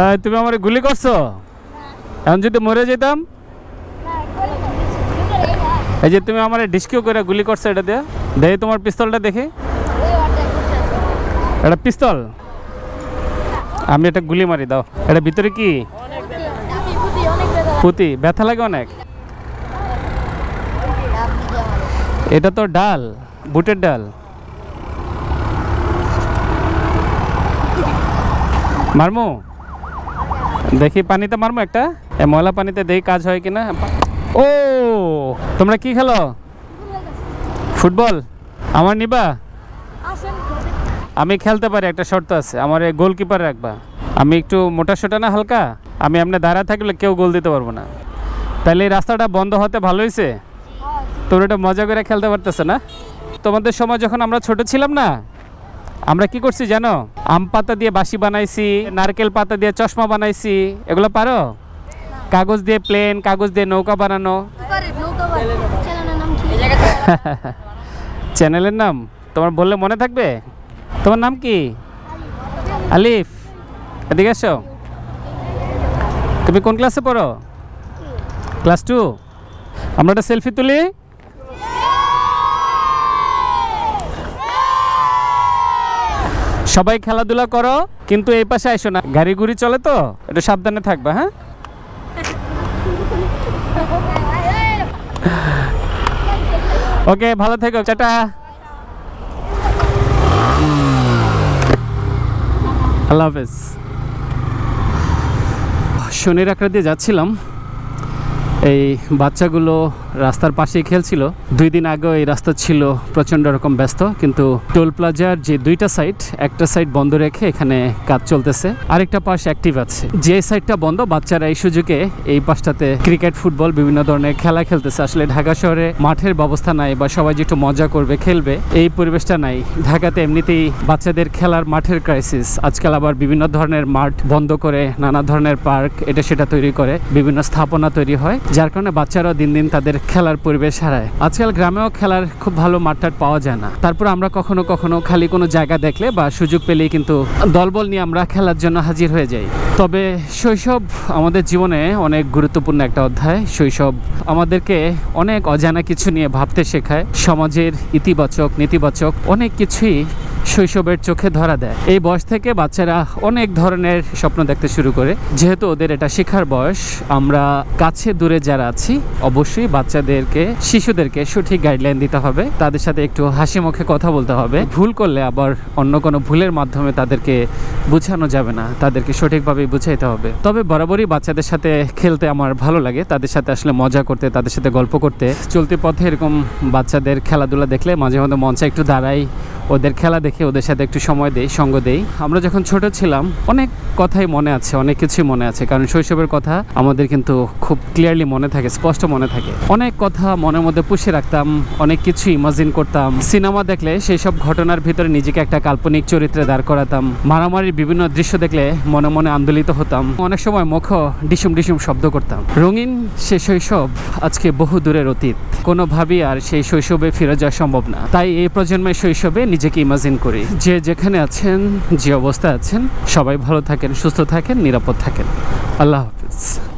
এই, তুমি আমার গুলি করছ? এখন যদি মরে যেতাম? এই যে তুমি আমার ডিস্কিও করে গুলি করছ এটা দিয়ে। দেখি তোমার পিস্তলটা দেখি। এটা পিস্তল? আমি এটা গুলি মারি দাও। এটা ভিতরে কি? পুঁতি। ব্যথা লাগে অনেক। এটা তো ডাল বুটের ডাল। মারমু? দেখি পানিতে মারবো একটা। ময়লা পানিতে দেখি কাজ হয় কিনা। ও, তোমরা কি খেলো? ফুটবল। আমার নিবা? আমি খেলতে পারি, একটা শর্ত আছে। আমার গোলকিপার রাখবা। আমি একটু মোটা সোটা না হালকা? আমি এমনি দাঁড়া থাকলে কেউ গোল দিতে পারব না। তাহলে রাস্তাটা বন্ধ হতে ভালো হয়েছে তোমরা এটা মজা করে খেলতে পারতেছে না? তোমাদের সময় যখন আমরা ছোট ছিলাম না আমরা কি করছি জানো? আম পাতা দিয়ে বাসি বানাইছি, নারকেল পাতা দিয়ে চশমা বানাইছি, এগুলো পারো? কাগজ দিয়ে প্লেন কাগজ দিয়ে নৌকা বানানো। চ্যানেলের নাম? তোমার বললে মনে থাকবে? তোমার নাম কি? আলিফ। এদিকে এসো। তুমি কোন ক্লাসে পড়ো? ক্লাস টু আমরা একটা সেলফি তুলি। সবাই খেলাধুলা করো, কিন্তু এই পাশে আইসো না। গাড়ি গুড়ি চলে তো, একটু সাবধানে থাকবা হ্যাঁ? ওকে, ভালো থেকো চাটা আল্লাহ হাফেজ। শনির আঁকড়া দিয়ে যাচ্ছিলাম, এই বাচ্চাগুলো রাস্তার পাশেই খেলছিল। দুই দিন আগে এই রাস্তা ছিল প্রচণ্ড রকম ব্যস্ত, কিন্তু টোল প্লাজার যে দুইটা সাইড, একটা সাইড বন্ধ রেখে এখানে কাজ চলতেছে। আরেকটা পাশ অ্যাক্টিভ আছে। যে সাইডটা বন্ধ, বাচ্চারা এই সুযোগে এই পাশটাতে ক্রিকেট, ফুটবল বিভিন্ন ধরনের খেলা খেলতেছে। আসলে ঢাকা শহরে মাঠের ব্যবস্থা নাই বা সবাই যে একটু মজা করবে, খেলবে, এই পরিবেশটা নাই। ঢাকাতে এমনিতেই বাচ্চাদের খেলার মাঠের ক্রাইসিস আজকাল আবার বিভিন্ন ধরনের মাঠ বন্ধ করে নানা ধরনের পার্ক এটা সেটা তৈরি করে। বিভিন্ন স্থাপনা তৈরি হয়। যার কারণে বাচ্চারাও দিন দিন তাদের খেলার পরিবেশ হারায়। আজকাল গ্রামেও খেলার খুব ভালো মাঠটাট পাওয়া যায় না। তারপর আমরা কখনো কখনো খালি কোনো জায়গা দেখলে বা সুযোগ পেলেই কিন্তু দলবল নিয়ে আমরা খেলার জন্য হাজির হয়ে যাই। তবে শৈশব আমাদের জীবনে অনেক গুরুত্বপূর্ণ একটা অধ্যায়। শৈশব আমাদেরকে অনেক অজানা কিছু নিয়ে ভাবতে শেখায়। সমাজের ইতিবাচক, নেতিবাচক অনেক কিছুই শৈশবের চোখে ধরা দেয়। এই বয়স থেকে বাচ্চারা অনেক ধরনের স্বপ্ন দেখতে শুরু করে। যেহেতু ওদের এটা শেখার বয়স, আমরা কাছে দূরে যারা আছি, অবশ্যই বাচ্চাদেরকে, শিশুদেরকে সঠিক গাইডলাইন দিতে হবে। তাদের সাথে একটু হাসি মুখে কথা বলতে হবে। ভুল করলে আবার অন্য কোনো ভুলের মাধ্যমে তাদেরকে বোঝানো যাবে না। তাদেরকে সঠিকভাবে বুঝাইতে হবে। তবে বরাবরই বাচ্চাদের সাথে খেলতে আমার ভালো লাগে। তাদের সাথে আসলে মজা করতে, তাদের সাথে গল্প করতে। চলতি পথে এরকম বাচ্চাদের খেলাধুলা দেখলে মাঝে মধ্যে মঞ্চে একটু দাঁড়াই ওদের খেলা দেখে ওদের সাথে একটু সময় দেই, সঙ্গ দেই। আমরা যখন ছোট ছিলাম, অনেক কথাই মনে আছে, অনেক কিছুই মনে আছে। কারণ শৈশবের কথা আমাদের কিন্তু খুব ক্লিয়ারলি মনে থাকে, স্পষ্ট মনে থাকে। অনেক কথা মনের মধ্যে পুষে রাখতাম, অনেক কিছু ইমাজিন করতাম। সিনেমা দেখলে সেই সব ঘটনার ভিতরে নিজেকে একটা কাল্পনিক চরিত্রে দাঁড় করাতাম। মারামারির বিভিন্ন দৃশ্য দেখলে মনে মনে আন্দোলিত হতাম। অনেক সময় মুখ ডিসুম ডিসুম শব্দ করতাম। রঙিন সে শৈশব আজকে বহু দূরের অতীত। কোনোভাবেই আর সেই শৈশবে ফিরে যাওয়া সম্ভব না। তাই এই প্রজন্মের শৈশবে নিজেকে ইমাজিন করি। যে যেখানে আছেন, যে অবস্থায় আছেন, সবাই ভালো থাকেন, সুস্থ থাকেন, নিরাপদ থাকেন। আল্লাহ হাফিজ।